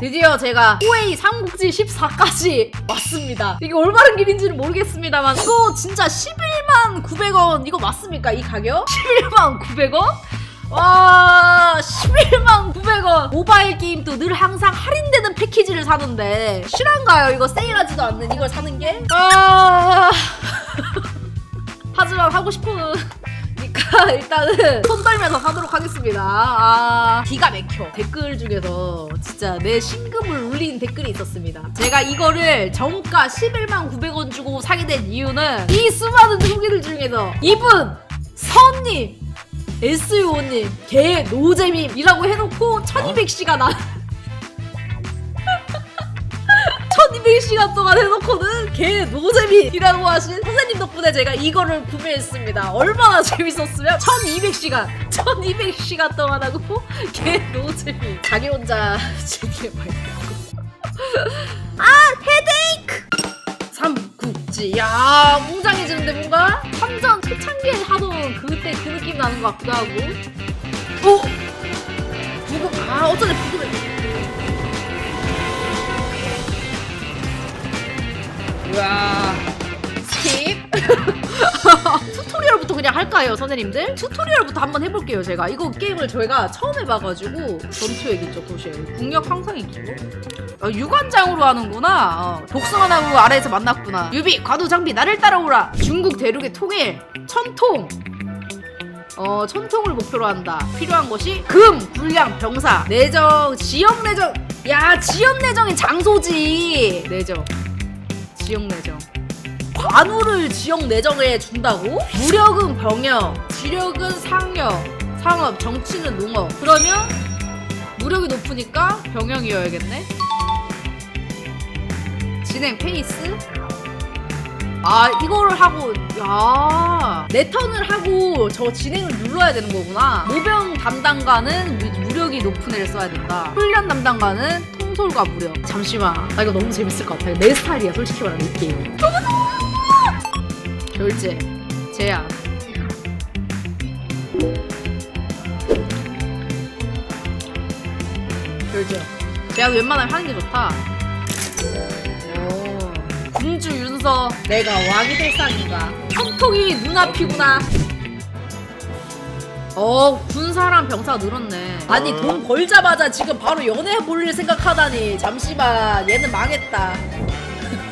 드디어 제가 호웨이 삼국지 14까지 왔습니다. 이게 올바른 길인지는 모르겠습니다만 이거 진짜 11만 900원 이거 맞습니까? 이 가격? 11만 900원? 와 11만 900원 모바일 게임도 늘 항상 할인되는 패키지를 사는데 실한가요? 이거 세일하지도 않는 이걸 사는 게? 아 하지만 하고 싶은 니까 일단은 손 떨면서 사도록 하겠습니다. 아, 기가 막혀. 댓글 중에서 진짜 내 심금을 울린 댓글이 있었습니다. 제가 이거를 정가 11만 900원 주고 사게 된 이유는 이 수많은 후기들 중에서 이분 선님 SUO님 개 노잼임이라고 해놓고 1200시간 안 1200시간 동안 해놓고는 개 노잼이라고 하신 선생님 덕분에 제가 이거를 구매했습니다. 얼마나 재밌었으면 1200시간 1200시간 동안 하고 개 노잼이. 자기 혼자 말고 아 헤데이크! 삼국지 야. 웅장해지는데 뭔가 삼전 초창기에 하던 그때 그 느낌 나는 것 같기도 하고. 어? 부금 아 어쩌네 부금을 우와. 스킵? 튜토리얼부터 그냥 할까요 선생님들? 튜토리얼부터 한번 해볼게요 제가. 이거 게임을 저희가 처음 해봐가지고 전투 얘기죠 도시에 국력 향상이기고. 어, 유관장으로 하는구나. 어, 복숭아 나무 아래에서 만났구나. 유비 과도 장비 나를 따라오라. 중국 대륙의 통일 천통. 어 천통을 목표로 한다. 필요한 것이 금 불량 병사. 내정 지역 내정. 야 지역 내정이 장소지. 내정 지역 내정. 관우를 지역 내정에 준다고? 무력은 병역, 지력은 상역, 상업, 정치는 농업. 그러면 무력이 높으니까 병역이어야겠네. 진행 페이스. 아 이거를 하고 야내 턴을 하고 저 진행을 눌러야 되는 거구나 모병 담당관은 무- 무력이 높은 애를 써야 된다 훈련 담당관은 통솔과 무력 잠시만. 나 이거 너무 재밌을 것 같아. 내 스타일이야 솔직히 말하면. 이 게임 너무 좋아! 결제. 제한 결제. 제한 웬만하면 하는 게 좋다. 오. 군주 윤서. 내가 왕이 될 상인가? 청통이 눈앞이구나 어 군사랑 병사가 늘었네 아니 돈 벌자마자 지금 바로 연애 볼일 생각하다니 잠시만 얘는 망했다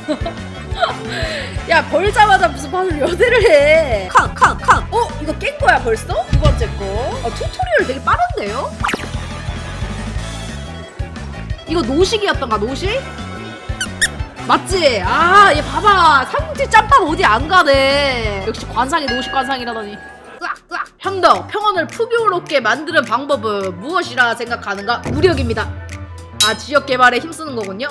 야 벌자마자 무슨 바로 연애를 해 캉캉캉 어 이거 깬 거야 벌써? 두 번째 거 어, 튜토리얼 되게 빠른데요? 이거 노식이었던가 노식? 맞지? 아, 얘 봐봐. 삼국지 짬밥 어디 안 가네. 역시 관상이 노식 관상이라더니. 으악. 형덕, 평원을 풍요롭게 만드는 방법은 무엇이라 생각하는가? 무력입니다. 아, 지역 개발에 힘쓰는 거군요.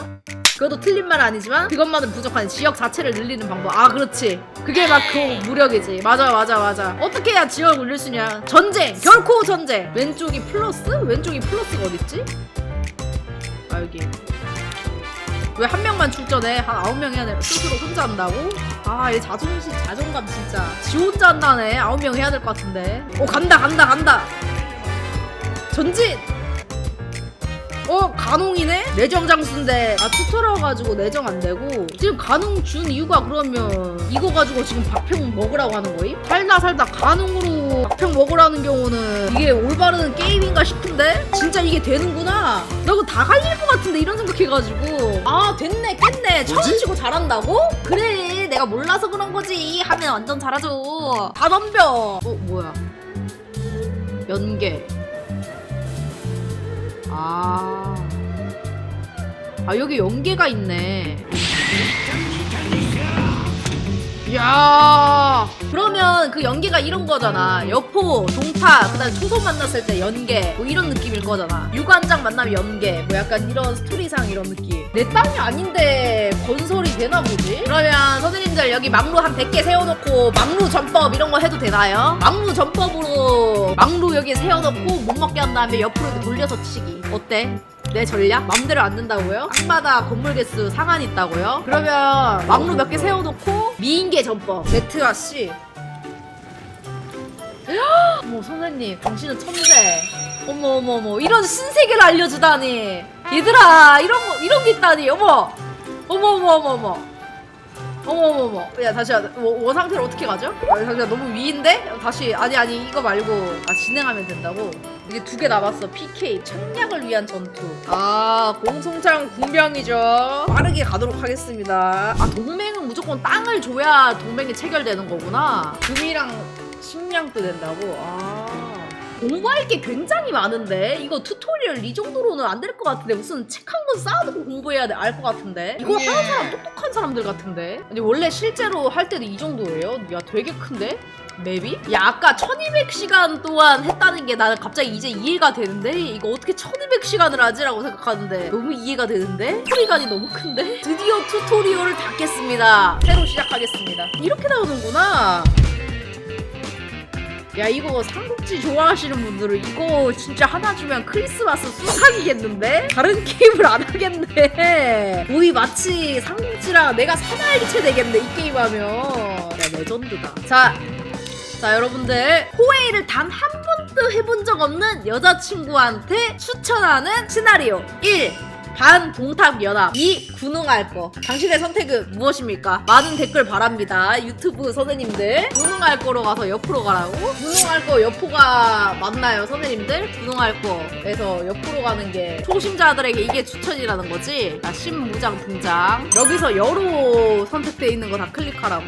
그것도 틀린 말 아니지만 그것만은 부족한 지역 자체를 늘리는 방법. 아, 그렇지. 그게 막 그 무력이지. 맞아, 맞아, 맞아. 어떻게 해야 지역을 올릴 수 있냐? 전쟁, 결코 전쟁. 왼쪽이 플러스? 왼쪽이 플러스가 어딨지? 아, 여기. 왜 한 명만 출전해? 한 아홉 명 해야 돼. 스스로 혼자 한다고? 아, 얘 자존심, 자존감 진짜. 지 혼자 한다네. 아홉 명 해야 될 것 같은데. 오, 간다, 간다, 간다. 전진! 어, 간홍이네? 내정 장수인데, 아, 투터라 가지고 내정 안 되고. 지금 간홍 준 이유가 그러면, 이거 가지고 지금 박평 먹으라고 하는 거임? 살다 살다 간홍으로 박평 먹으라는 경우는, 이게 올바른 게임인가 싶은데? 진짜 이게 되는구나? 나 이거 다 갈릴 것 같은데, 이런 생각해가지고. 아, 됐네, 깼네. 처음? 치고 잘한다고? 그래, 내가 몰라서 그런 거지. 하면 완전 잘하죠. 다 덤벼. 어, 뭐야. 연계. 아. 아, 여기 연계가 있네. 이야. 그러면 그 연계가 이런 거잖아. 여포, 동타, 그 다음에 초소 만났을 때 연계. 뭐 이런 느낌일 거잖아. 유관장 만나면 연계. 뭐 약간 이런 스토리상 이런 느낌. 내 땅이 아닌데 건설이 되나 보지? 그러면 선생님들 여기 막루 한 100개 세워놓고 막루 전법 이런 거 해도 되나요? 막루 전법으로 막루 여기 세워놓고 못 먹게 한 다음에 옆으로 이렇게 돌려서 치기. 어때? 내 전략? 맘대로 안 된다고요? 땅마다 건물 개수 상한이 있다고요? 그러면 막루 몇 개 세워놓고 미인계 전법 제트아 씨 어머 선생님 당신은 천재 어머 어머 어머 이런 신세계를 알려주다니 얘들아 이런 거 이런 게 있다니. 어머. 어머 어머 어머 어머. 어머 어머 어머. 야 다시 원, 원 상태로 어떻게 가죠? 아, 잠시만 너무 위인데? 다시 아니 아니 이거 말고 아 진행하면 된다고? 이게 두 개 남았어. PK 청약을 위한 전투. 아 공송장 군병이죠. 빠르게 가도록 하겠습니다. 아 동맹은 무조건 땅을 줘야 동맹이 체결되는 거구나. 금이랑 식량도 된다고? 아 공부할 게 굉장히 많은데 이거 튜토리얼 이 정도로는 안 될 것 같은데 무슨 책 한 권 쌓아두고 공부해야 돼 알 것 같은데 이거 예. 하는 사람 똑똑한 사람들 같은데 아니 원래 실제로 할 때도 이 정도예요? 야 되게 큰데? 맵이? 야 아까 1200시간 동안 했다는 게 나는 갑자기 이제 이해가 되는데 이거 어떻게 1200시간을 하지라고 생각하는데 너무 이해가 되는데? 스토리간이 너무 큰데? 드디어 튜토리얼을 닫겠습니다 새로 시작하겠습니다 이렇게 나오는구나 야 이거 삼국지 좋아하시는 분들은 이거 진짜 하나 주면 크리스마스 수상이겠는데? 다른 게임을 안 하겠네. 거의 마치 삼국지랑 내가 사나이체 되겠네 이 게임 하면. 야 레전드다. 자, 자 여러분들. 호웨이를 단 한 번도 해본 적 없는 여자친구한테 추천하는 시나리오 1 반동탑 연합 2. 군웅할 거 당신의 선택은 무엇입니까? 많은 댓글 바랍니다 유튜브 선생님들 군웅할 거로 가서 옆으로 가라고? 군웅할 거 옆호가 맞나요 선생님들? 군웅할 거에서 옆으로 가는 게 초심자들에게 이게 추천이라는 거지 자 신무장 등장 여기서 여로 선택돼 있는 거 다 클릭하라고?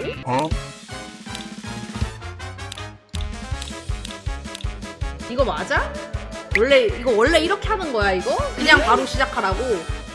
이거 맞아? 원래 이거 원래 이렇게 하는 거야 이거? 그냥 바로 시작하라고.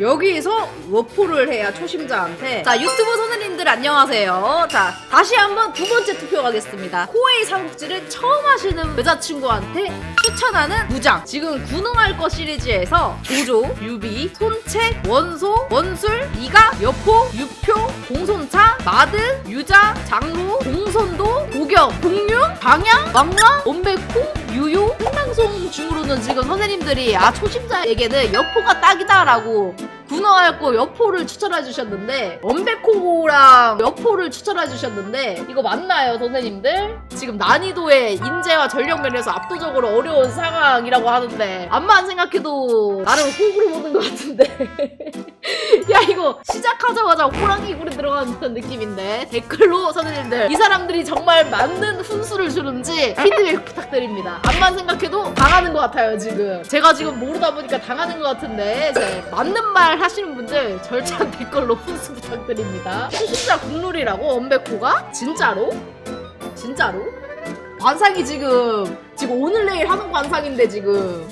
여기에서 워포를 해야 초심자한테 자 유튜브 선생님들 안녕하세요 자 다시 한번 두 번째 투표 가겠습니다 코웨이 삼국지를 처음 하시는 여자친구한테 추천하는 무장 지금 군웅할 것 시리즈에서 조조, 유비, 손책, 원소, 원술, 이가, 여포, 유표, 공손차, 마드, 유자, 장로, 공선도, 고경, 공룡, 방향, 왕왕, 원백호, 유효, 생방송 중으로는 지금 선생님들이 아 초심자에게는 여포가 딱이다라고 거 여포를 추천해 주셨는데 원백호랑 여포를 추천해 주셨는데 이거 맞나요 선생님들? 지금 난이도의 인재와 전력 면에서 압도적으로 어려운 상황이라고 하는데 암만 생각해도 나름 호구로 보는 것 같은데 야 시작하자마자 호랑이 굴에 들어가는 듯한 느낌인데 댓글로 선생님들 이 사람들이 정말 맞는 훈수를 주는지 피드백 부탁드립니다 암만 생각해도 당하는 것 같아요 지금 제가 지금 모르다 보니까 당하는 것 같은데 이제 맞는 말 하시는 분들 절찬 댓글로 훈수 부탁드립니다 초심자 국룰이라고 엄백호가? 진짜로? 진짜로? 관상이 지금 지금 오늘 내일 하는 관상인데 지금